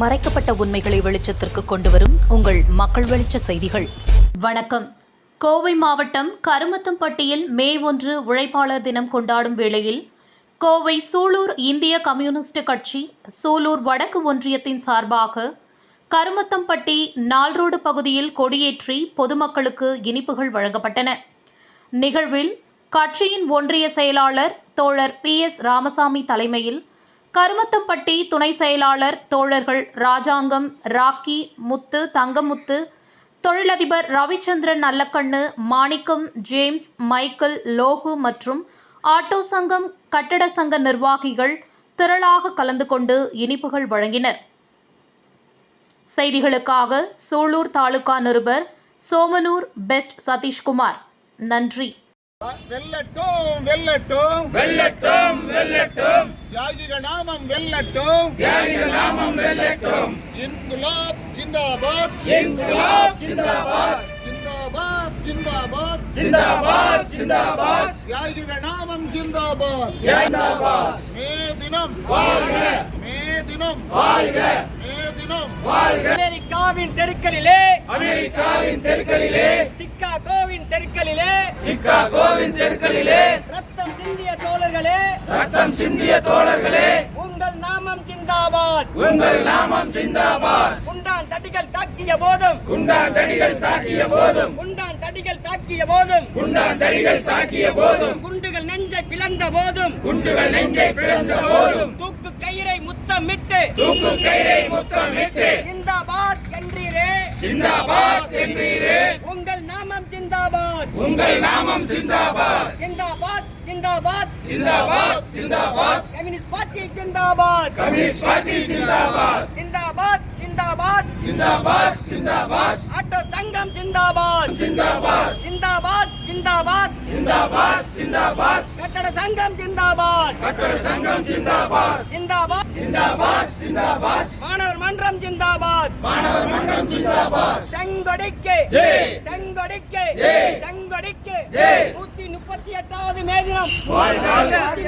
மறைக்கப்பட்ட உண்மைகளை வெளிச்சத்திற்கு கொண்டு வரும் உங்கள் மக்கள் வெளிச்ச செய்திகள். வணக்கம். கோவை மாவட்டம் கருமத்தம்பட்டியில் மே ஒன்று உழைப்பாளர் தினம் கொண்டாடும் வேளையில் கோவை சூலூர் இந்திய கம்யூனிஸ்ட் கட்சி சூலூர் வடக்கு ஒன்றியத்தின் சார்பாக கருமத்தம்பட்டி நால்ரோடு பகுதியில் கொடியேற்றி பொதுமக்களுக்கு இனிப்புகள் வழங்கப்பட்டன. நிகழ்வில் கட்சியின் ஒன்றிய செயலாளர் தோழர் பி எஸ் ராமசாமி தலைமையில் கருமத்தம்பட்டி துணை செயலாளர் தோழர்கள் ராஜாங்கம் ராக்கி முத்து தங்கமுத்து தொழிலதிபர் ரவிச்சந்திரன் நல்லக்கண்ணு மாணிக்கம் ஜேம்ஸ் மைக்கேல் லோகு மற்றும் ஆட்டோ சங்கம் கட்டட சங்க நிர்வாகிகள் திரளாக கலந்து கொண்டு இனிப்புகள் வழங்கினர். செய்திகளுக்காக சூலூர் தாலுகா நிருபர் சோமனூர் பெஸ்ட் சதீஷ்குமார். நன்றி. வெல்லட்டும் வெல்லட்டும் வெல்லட்டும் வெல்லட்டும். தியாகிகள் நாமம் வெல்லட்டும். தியாகிகள் நாமம் வெல்லட்டும். இன்குலாப் ஜிந்தாபாத். இன்குலாப் ஜிந்தாபாத். ஜிந்தாபாத் ஜிந்தாபாத். ஜிந்தாபாத் ஜிந்தாபாத். தியாகிகள் நாமம் ஜிந்தாபாத். ஜிந்தாபாத். மே தினம். வாழ்க. மே தினம். வாழ்க. மே தினம். வாழ்க. அமெரிக்காவின் தெருக்களிலே அமெரிக்காவின் தெருக்களிலே சிக்காகோவின் தெருக்களிலே சிக்காகோவின் தெருக்களிலே. ரத்தம் சிந்திய தோழர்களே. ரத்தம் சிந்திய தோழர்களே. உங்கள் நாமம் சிந்தாபாத். உங்கள் நாமம் சிந்தாபாத். குண்டான் தடிகள் தாக்கிய போதும். குண்டான் தடிகள் தாக்கிய போதும். குண்டான் தடிகள் தாக்கிய போதும். குண்டான் தடிகள் தாக்கிய போதும். குண்டுகள் நெஞ்சை பிளந்த போதும். குண்டுகள் நெஞ்சை பிளந்த போதும். தூக்கு கயிறை முத்தமிட்டு தூக்கு கயிறை முத்தமிட்டு சிந்தாபாத் என்றீரே. சிந்தாபாத் என்றீரே. நாமம் சிந்தாபாத். உங்கள் நாமம் சிந்தாபாத். சிந்தாபாத் சிந்தாபாத். சிந்தாபாத் சிந்தாபாத். கம்யூனிஸ்ட் பார்ட்டி சிந்தாபாத். கம்யூனிஸ்ட் பார்ட்டி சிந்தாபாத். சிந்தாபாத் சிந்தாபாத். சிந்தாபாத் சிந்தாபாத். ஆட்டோ சங்கம் சிந்தாபாத். சிந்தாபாத். சிந்தாபாத் சிந்தாபாத். சிந்தாபாத் சிந்தாபாத். கட்டட சங்கம் சிந்தாபாத். கட்டட சங்கம் சிந்தாபாத். சிந்தாபாத். சிந்தாபாத் சிந்தாபாத். மாணவர் மன்றம் சிந்தாபாத். மாணவர் மன்றம் சிந்தாபாத். செங்கொடிக்கு. செங்கொடிக்கு. செங்கொடிக்கு. நூத்தி முப்பத்தி எட்டாவது மே தினம் வாழ்க.